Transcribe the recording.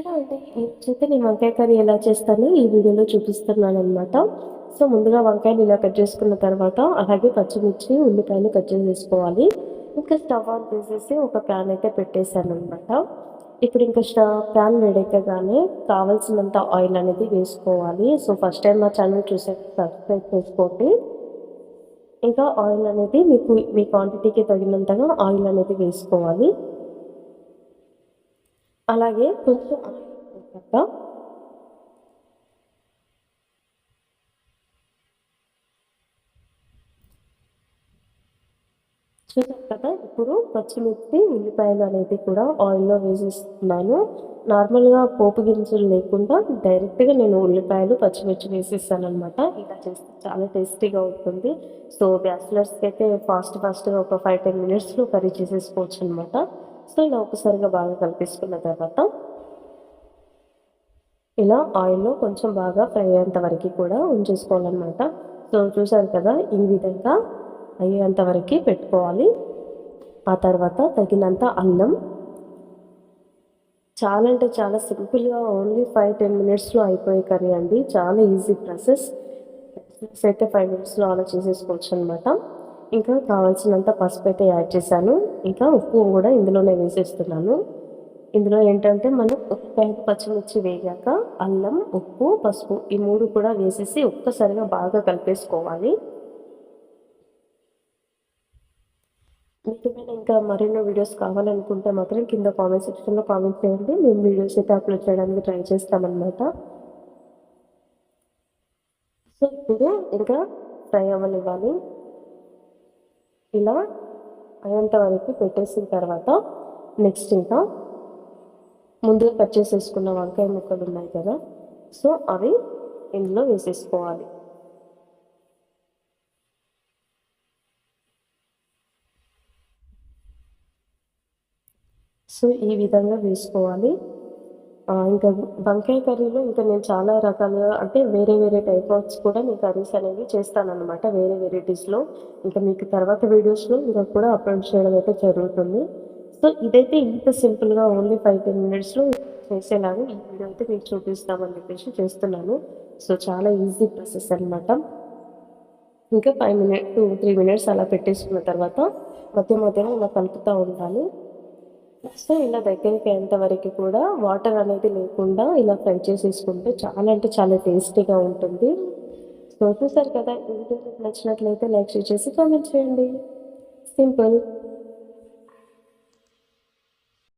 Hello అండి ఈరోజైతే నేను వంకాయ కర్రీ ఎలా చేస్తానో ఈ వీడియోలో చూపిస్తున్నాను అనమాట సో ముందుగా వంకాయలు ఇలా కట్ చేసుకున్న తర్వాత అలాగే పచ్చిమిర్చి ఉల్లిపాయలు కట్ చేసేసుకోవాలి. ఇంకా స్టవ్ ఆన్ చేసేసి ఒక ప్యాన్ అయితే పెట్టేశాను అనమాట ఇప్పుడు ఇంకా స్టవ్ ప్యాన్ వేడెక్కగానే కావాల్సినంత ఆయిల్ అనేది వేసుకోవాలి. సో ఫస్ట్ టైం మా ఛానల్ చూసే సబ్స్క్రైబ్ చేసుకోండి. ఇంకా ఆయిల్ అనేది మీకు మీ క్వాంటిటీకి తగినంతగా ఆయిల్ అనేది వేసుకోవాలి. అలాగే కొంచెం వేసాక చూసారు కదా ఇప్పుడు పచ్చిమిర్చి ఉల్లిపాయలు అనేది కూడా ఆయిల్లో వేసేస్తున్నాను. నార్మల్గా పోపు గింజలు లేకుండా డైరెక్ట్గా నేను ఉల్లిపాయలు పచ్చిమిర్చి వేసేస్తాను అనమాట ఇలా చేస్తే చాలా టేస్టీగా ఉంటుంది. సో బ్యాచిలర్స్కి అయితే ఫాస్ట్ ఫాస్ట్గా ఒక ఫైవ్ టెన్ మినిట్స్లో కర్రీ చేసేసుకోవచ్చు అనమాట సో ఇలా ఒకసారిగా బాగా కలిపేసుకున్న తర్వాత ఇలా ఆయిల్లో కొంచెం బాగా ఫ్రై అయ్యేంత వరకు కూడా ఉంచేసుకోవాలన్నమాట. సో చూసారు కదా ఈ విధంగా అయ్యేంత వరకు పెట్టుకోవాలి. ఆ తర్వాత తగినంత అన్నం చాలా అంటే చాలా సింపుల్గా ఓన్లీ ఫైవ్ టెన్ మినిట్స్లో అయిపోయే కర్రీ అండి. చాలా ఈజీ ప్రాసెస్. అయితే ఫైవ్ మినిట్స్లో అలా చేసేసుకోవచ్చు అనమాట ఇంకా కావాల్సినంత పసుపు అయితే యాడ్ చేశాను. ఇంకా ఉప్పు కూడా ఇందులోనే వేసేస్తున్నాను. ఇందులో ఏంటంటే మనం ఉప్పు పచ్చిమిర్చి వేగాక అల్లం ఉప్పు పసుపు ఈ మూడు కూడా వేసేసి ఒక్కసారిగా బాగా కలిపేసుకోవాలి. మీకు ఇంకా మరెన్నో వీడియోస్ కావాలనుకుంటే మాత్రం కింద కామెంట్ సెక్షన్లో కామెంట్ చేయండి. మేము వీడియోస్ అయితే అప్లోడ్ చేయడానికి ట్రై చేస్తామన్నమాట. సో ఇప్పుడు ఇంకా ఫ్రై అవ్వనివ్వాలి. ఇలా అయ్యేంత వరకు పెట్టేసిన తర్వాత నెక్స్ట్ ఇంకా ముందుగా కట్ చేసేసుకున్న వంకాయ ముక్కలు ఉన్నాయి కదా సో అవి ఇందులో వేసేసుకోవాలి. సో ఈ విధంగా వేసుకోవాలి. ఇంకా వంకాయ కర్రీలో ఇంకా నేను చాలా రకాలుగా అంటే వేరే వేరే టైప్ ఆఫ్స్ కూడా నేను కర్రీస్ అనేవి చేస్తానన్నమాట వేరే వెరైటీస్లో ఇంకా మీకు తర్వాత వీడియోస్లో ఇంకా కూడా అప్లోడ్ చేయడం అయితే జరుగుతుంది. సో ఇదైతే ఇంత సింపుల్గా ఓన్లీ ఫైవ్ టెన్ మినిట్స్లో చేసేలాగా ఈ వీడియో అయితే మీకు చూపిస్తామని చెప్పేసి చేస్తున్నాను. సో చాలా ఈజీ ప్రాసెస్ అనమాట ఇంకా five minute two three minutes అలా పెట్టేసుకున్న తర్వాత మధ్య మధ్యలో ఇలా కలుపుతూ ఉండాలి సో ఇలా దగ్గరికి అయ్యేంత వరకు కూడా వాటర్ అనేది లేకుండా ఇలా ఫ్రై చేసేసుకుంటే చాలా అంటే చాలా టేస్టీగా ఉంటుంది. సో చూసారు కదా ఈ వీడియో నచ్చినట్లయితే లైక్ చేసి కామెంట్ చేయండి. సింపుల్.